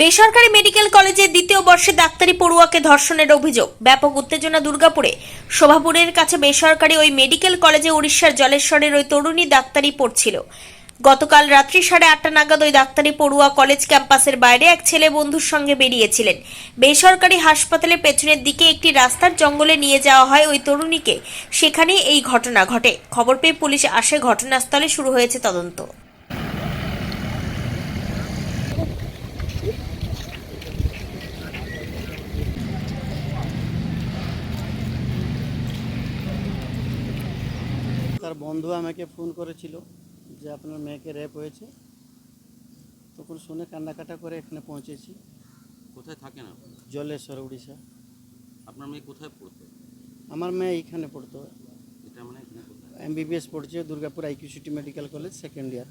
বেসরকারি মেডিকেল কলেজের দ্বিতীয় বর্ষে ডাক্তারি পড়ুয়াকে ধর্ষণের অভিযোগ। ব্যাপক উত্তেজনা দুর্গাপুরে। শোভাপুরের কাছে বেসরকারি ওই মেডিকেল কলেজে উড়িষ্যার জলেশ্বরের ওই তরুণী ডাক্তারি পড়ছিল। গতকাল রাত্রি সাড়ে আটটা নাগাদ ওই ডাক্তারি পড়ুয়া কলেজ ক্যাম্পাসের বাইরে এক ছেলে বন্ধুর সঙ্গে বেরিয়েছিলেন। বেসরকারি হাসপাতালের পেছনের দিকে একটি রাস্তার জঙ্গলে নিয়ে যাওয়া হয় ওই তরুণীকে। সেখানেই এই ঘটনা ঘটে। খবর পেয়ে পুলিশ আসে। ঘটনাস্থলে শুরু হয়েছে তদন্ত। তার বন্ধু আমাকে ফোন করেছিল যে আপনার মেয়েকে রেপ হয়েছে। তখন শুনে কান্নাকাটা করে এখানে পৌঁছেছি। কোথায় থাকেন আপনি? জলেশ্বর উড়িষ্যা। আপনার মেয়ে কোথায় পড়তো? আমার মেয়ে এইখানে পড়তো। এটা মানে এখানে কোথায়? এমবিবিএস পড়ছে Durgapur IQ City medical college second year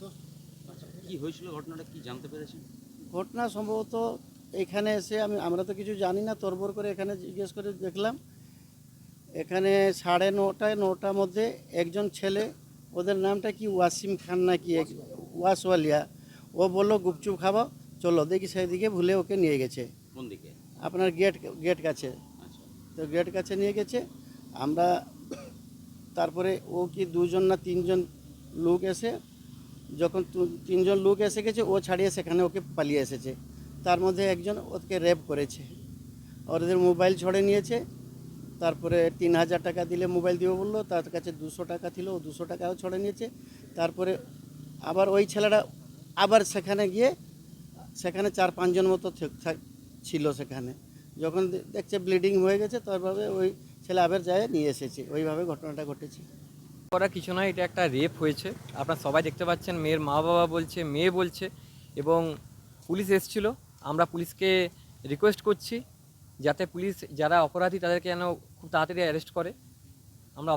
আচ্ছা কি হয়েছিল ঘটনাটা কি জানতে পেরেছেন? ঘটনা সম্ভবত এখানে এসে আমি আমরা তো কিছু জানি না তরবর করে এখানে জিজ্ঞেস করে দেখলাম। এখানে সাড়ে নটায় নটার মধ্যে একজন ছেলে ওদের নামটা কি? ওয়াসিম খান না কি ওয়াসওয়ালিয়া। ও বলল গুপচুপ খাব চলো। দেখি সেদিকে ভুলে ওকে নিয়ে গেছে। কোন দিকে? আপনার গেট গেট কাছে। আচ্ছা। তো গেট কাছে নিয়ে গেছে। আমরা তারপরে ও কি দুজন না তিনজন লোক এসে যখন তিনজন লোক এসে গেছে ও ছাড়িয়ে সেখানে ওকে পালিয়ে এসেছে। তার মধ্যে একজন ওকে রেপ করেছে। ওদের মোবাইল ছড়ে নিয়েছে। তারপরে তিন হাজার টাকা দিলে মোবাইল দিবে বলল, তার কাছে দুশো টাকা ছিল, ও দুশো টাকাও ছড়ে নিয়েছে। তারপরে আবার ওই ছেলেটা আবার সেখানে গিয়ে, সেখানে চার পাঁচজন মতো ছিল সেখানে। যখন দেখছে ব্লিডিং হয়ে গেছে তারপরে ওই ছেলে আবার যায় নিয়ে এসেছে। ওইভাবে ঘটনাটা ঘটেছে। করা কিছু নয় এটা একটা রেপ হয়েছে। আপনারা সবাই দেখতে পাচ্ছেন, মেয়ের মা বাবা বলছে, মেয়ে বলছে এবং পুলিশ এসছিল। আমরা পুলিশকে রিকোয়েস্ট করছি যাতে পুলিশ যারা অপরাধী তাদেরকে যেন খুব তাড়াতাড়ি অ্যারেস্ট করে। আমরা